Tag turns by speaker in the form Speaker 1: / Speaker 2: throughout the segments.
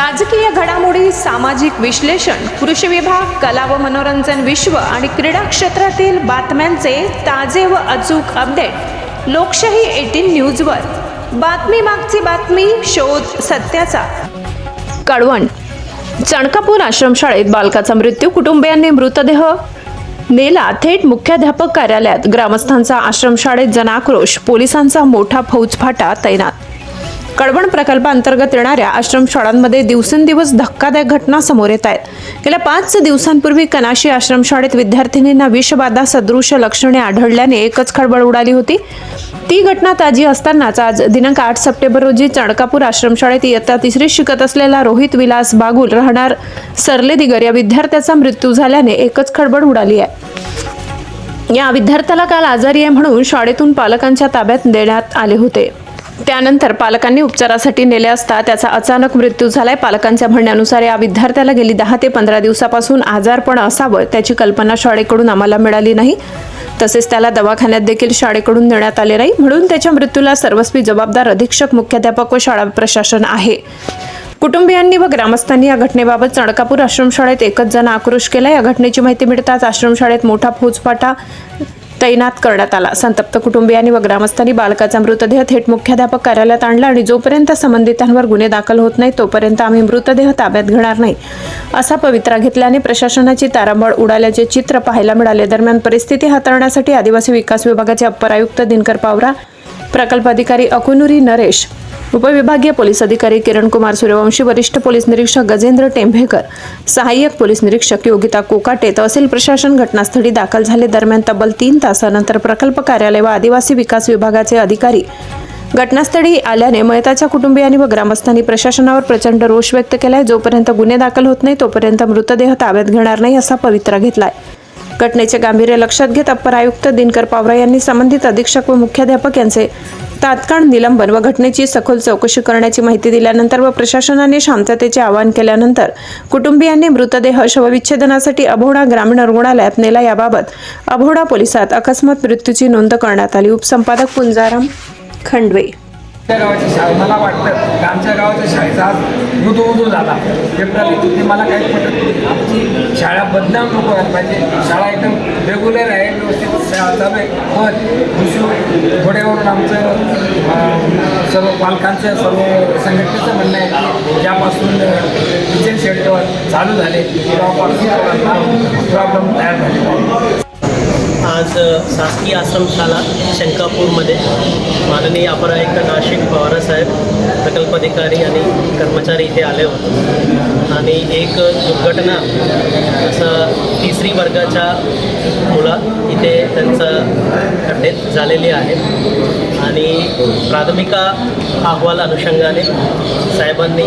Speaker 1: राजकीय घडामोडी सामाजिक विश्लेषण कृषी विभाग कला व मनोरंजन विश्व आणि क्रीडा क्षेत्रातील बातम्यांचे ताजे व अचूक अपडेट लोकशाही एटीन न्यूजवर. बातमी मागची बातमी शोध सत्याचा. कळवण. चणकापूर आश्रमशाळेत बालकाचा मृत्यू कुटुंबियांनी मृतदेह. नेला थेट मुख्याध्यापक कार्यालयात. ग्रामस्थांचा आश्रमशाळेत जनाक्रोश पोलिसांचा मोठा फौजफाटा तैनात. कळवण प्रकल्पाअंतर्गत येणाऱ्या आश्रमशाळांमध्ये दिवसेंदिवस धक्कादायक घटना समोर येत आहेत. गेल्या पाच दिवसांपूर्वी कनाशी आश्रमशाळेत विद्यार्थिनींना विषबाधा सदृश लक्षणे आढळल्याने एकच खळबळ उडाली होती. ती घटना ताजी असतानाच आज दिनांक आठ सप्टेंबर रोजी चणकापूर आश्रमशाळेत इयत्ता तिसरीत शिकत असलेला रोहित विलास बागुल राहणार सरले दिगर या विद्यार्थ्याचा मृत्यू झाल्याने एकच खळबळ उडाली आहे. या विद्यार्थ्याला काल आजारी आहे म्हणून शाळेतून पालकांच्या ताब्यात देण्यात आले होते. त्यानंतर पालकांनी उपचारासाठी नेले असता त्याचा अचानक मृत्यू झालाय. पालकांच्या म्हणण्यानुसार या विद्यार्थ्याला गेली दहा ते पंधरा दिवसापासून आजारपण असावं त्याची कल्पना शाळेकडून आम्हाला मिळाली नाही. तसेच त्याला दवाखान्यात देखील शाळेकडून नेण्यात आले नाही. म्हणून त्याच्या मृत्यूला सर्वस्वी जबाबदार अधीक्षक मुख्याध्यापक व शाळा प्रशासन आहे. कुटुंबियांनी व ग्रामस्थांनी या घटनेबाबत चणकापूर आश्रमशाळेत एकच जण आक्रोश केला. या घटनेची माहिती मिळताच आश्रमशाळेत मोठा फौजफाटा तैनात करण्यात आला. संतप्त कुटुंबियांनी व ग्रामस्थांनी बालकाचा मृतदेह थेट मुख्याध्यापक कार्यालयात आणला आणि जोपर्यंत संबंधितांवर गुन्हे दाखल होत नाही तोपर्यंत आम्ही मृतदेह ताब्यात घेणार नाही. असा पवित्रा घेतल्याने प्रशासनाची तारांबळ उडाल्याचे चित्र पाहायला मिळाले. दरम्यान परिस्थिती हाताळण्यासाठी आदिवासी विकास विभागाचे अप्पर आयुक्त दिनकर पावरा प्रकल्प अधिकारी अकुनुरी नरेश उपविभागीय पोलीस अधिकारी किरण कुमार सूर्यवंशी वरिष्ठ पोलीस निरीक्षक गजेंद्र टेंभेकर सहाय्यक पोलीस निरीक्षक योगिता कोकाटे तहसील प्रशासन घटनास्थळी दाखल झाले. दरम्यान तब्बल तीन तासानंतर प्रकल्प कार्यालय व आदिवासी विकास विभागाचे अधिकारी घटनास्थळी आल्याने मयताच्या कुटुंबियांनी व ग्रामस्थांनी प्रशासनावर प्रचंड रोष व्यक्त केलाय. जोपर्यंत गुन्हे दाखल होत नाही तोपर्यंत मृतदेह ताब्यात घेणार नाही असा पवित्रा घेतलाय. घटनेचे गांभीर्य लक्षात घेत अप्पर आयुक्त दिनकर पावरा यांनी संबंधित अधीक्षक व मुख्याध्यापक यांचे तात्काळ निलंबन व घटनेची सखोल चौकशी करण्याची माहिती दिल्यानंतर व प्रशासनाने शांततेचे आवाहन केल्यानंतर कुटुंबियांनी मृतदेह शवविच्छेदनासाठी अभोडा ग्रामीण रुग्णालयात नेला. याबाबत अभोडा पोलिसात अकस्मात मृत्यूची नोंद करण्यात आली. उपसंपादक पुंजाराम खंडवे.
Speaker 2: आमच्या गावाची शाळा मला वाटतं की आमच्या गावाच्या शाळेचा आज उदू उदू झाला. एप्रिल येतो ते मला काही पटत नाही. आमची शाळा बदनाम नको व्हायला पाहिजे. शाळा एकदम रेग्युलर आहे व्यवस्थित शाळा चालू आहे. पण खुशू थोड्यावरून आमचं सर्व पालकांचं सर्व संघटनेचं म्हणणं आहे की ज्यापासून किचन शेड चालू झाले तेव्हापासून प्रॉब्लेम तयार झाले
Speaker 3: आज शासकीय आश्रमशाला शंकापूरमध्ये. माननीय अपरायुक्त नाशिक पवारसाहेब प्रकल्पाधिकारी आणि कर्मचारी इथे आले होते. आणि एक दुर्घटना असं तिसरी वर्गाच्या मुला इथे त्यांचं खड्डेत झालेली आहे. आणि प्राथमिक अहवाल अनुषंगाने साहेबांनी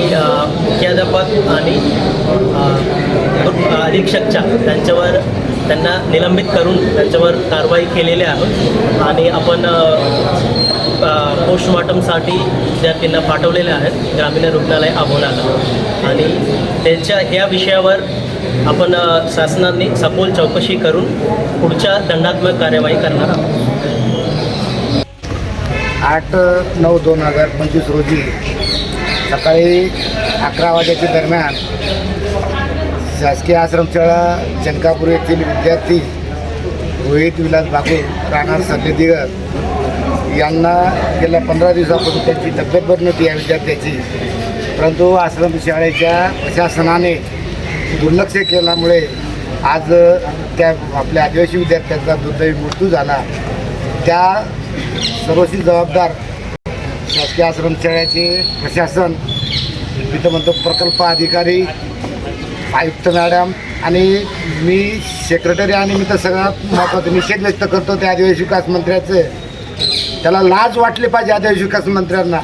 Speaker 3: मुख्याध्यापक आणि अधीक्षकच्या त्यांच्यावर त्यांना निलंबित करून त्यांच्यावर कारवाई केलेली आहे. आणि आपण पोस्टमॉर्टमसाठी ज्या पोस्टमॉर्टमसाठी विद्यार्थ्यांना पाठवलेले आहेत. ग्रामीण रुग्णालय अभोनाला आणि त्यांच्या ह्या विषयावर आपण शासनाने सखोल चौकशी करून पुढच्या दंडात्मक कार्यवाही करणार आहोत.
Speaker 4: आठ नऊ दोन हजार पंचवीस रोजी सकाळी अकरा वाजेच्या दरम्यान शासकीय आश्रमशाळा जनकापूर येथील विद्यार्थी रोहित विलास बागूर राहणार सल्लेदिगर यांना गेल्या पंधरा दिवसापासून त्यांची तब्येत बरी नव्हती या विद्यार्थ्याची. परंतु आश्रमशाळेच्या प्रशासनाने दुर्लक्ष केल्यामुळे आज त्या आपल्या आदिवासी विद्यार्थ्यांचा दुर्दैवी मृत्यू झाला. त्या सर्वशी जबाबदार शासकीय आश्रमशाळेचे प्रशासन तिथं म्हणतो प्रकल्प अधिकारी आयुक्त मॅडम आणि मी सेक्रेटरी आणि मी तर सगळ्यात महत्त्वाचं निषेध व्यक्त करतो त्या आदिवासी विकास मंत्र्याचं. त्याला लाज वाटली पाहिजे आदिवासी विकास मंत्र्यांना.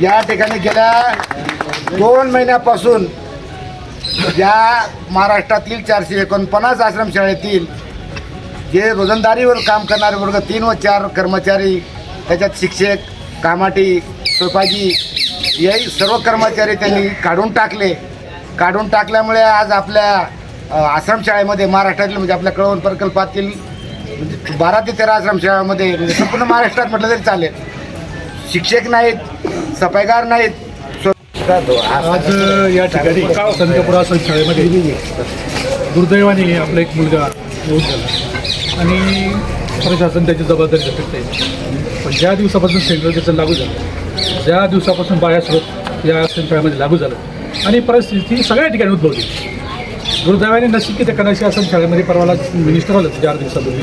Speaker 4: या ठिकाणी गेल्या दोन महिन्यापासून या महाराष्ट्रातील चारशे एकोणपन्नास आश्रमशाळेतील जे रोजंदारीवर काम करणारे वर्ग तीन व चार कर्मचारी त्याच्यात शिक्षक कामाटी सोपाजी हे सर्व कर्मचारी त्यांनी काढून टाकले. काढून टाकल्यामुळे आज आपल्या अ, आश्रमशाळेमध्ये महाराष्ट्रातील म्हणजे आपल्या कळवण प्रकल्पातील म्हणजे बारा ते तेरा आश्रमशाळामध्ये म्हणजे संपूर्ण महाराष्ट्रात म्हटलं तरी चालेल. शिक्षक नाहीत सफाईगार नाहीत.
Speaker 5: आज या ठिकाणी संतपुरा आश्रम शाळेमध्ये दुर्दैवाने आपला एक मुलगा येऊन झाला आणि प्रशासन त्याची जबाबदारी झटकते पण ज्या दिवसापासून सेंट्रलायझेशन लागू झालं ज्या दिवसापासून बाळ्यास्रोत या आश्रम शाळेमध्ये लागू झालं आणि परिस्थिती सगळ्या ठिकाणी उद्भवली. दुर्दैवाने नशीब की त्या कनाशी आश्रम शाळेमध्ये परवाला मिनिस्टर आलं चार दिवसापूर्वी.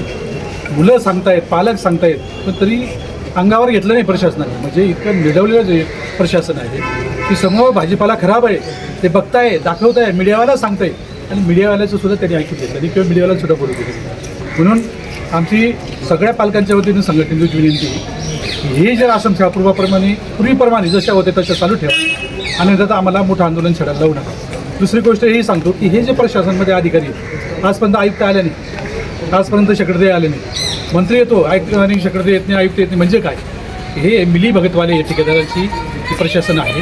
Speaker 5: मुलं सांगतायत पालक सांगतायत पण तरी अंगावर घेतलं नाही प्रशासनाने. म्हणजे इतकं मिळवलेलं जे प्रशासन आहे की समोर भाजीपाला खराब आहे ते बघताय दाखवताय मीडियावाला सांगताय आणि मीडियावाल्याचं सुद्धा त्यांनी ऐकून घेतलं आणि किंवा मीडियावाला सुद्धा बोलू दिलं म्हणून आमची सगळ्या पालकांच्या वतीनं संघटनेची विनंती हे जर आसन पूर्वाप्रमाणे पूर्वीप्रमाणे जशा होते तशा चालू ठेवा. आणि त्यात आम्हाला मोठं आंदोलन छेडायला लावू नका. दुसरी गोष्ट ही सांगतो की हे जे प्रशासनमध्ये अधिकारी आहेत आजपर्यंत आयुक्त आले नाही आजपर्यंत सेक्रेटरी आले नाही मंत्री येतो आयुक्त आणि सेक्रेटरी येत नाही आयुक्त येत नाही. म्हणजे काय? हे मिली भगतवाले या ठेकेदारांची प्रशासन आहे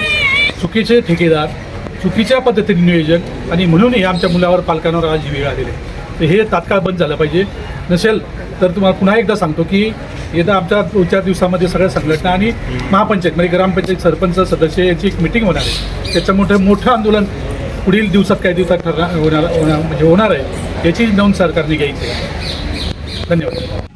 Speaker 5: चुकीचे ठेकेदार चुकीच्या पद्धतीने नियोजन आणि म्हणूनही आमच्या मुलावर पालकांवर आज ही वेळ आलेली तर हे तात्काळ बंद झालं पाहिजे. नसेल तर तुम्हाला पुन्हा एकदा सांगतो की येत्या आमच्या दोन चार दिवसामध्ये सगळ्या संघटना आणि महापंचायत म्हणजे ग्रामपंचायत सरपंच सदस्य यांची एक मिटिंग होणार आहे. त्याच्यामुळे मोठं आंदोलन पुढील दिवसात काही दिवसात ठरणार होणार होणार म्हणजे होणार आहे. याची नोंद सरकारने घ्यायची आहे. धन्यवाद.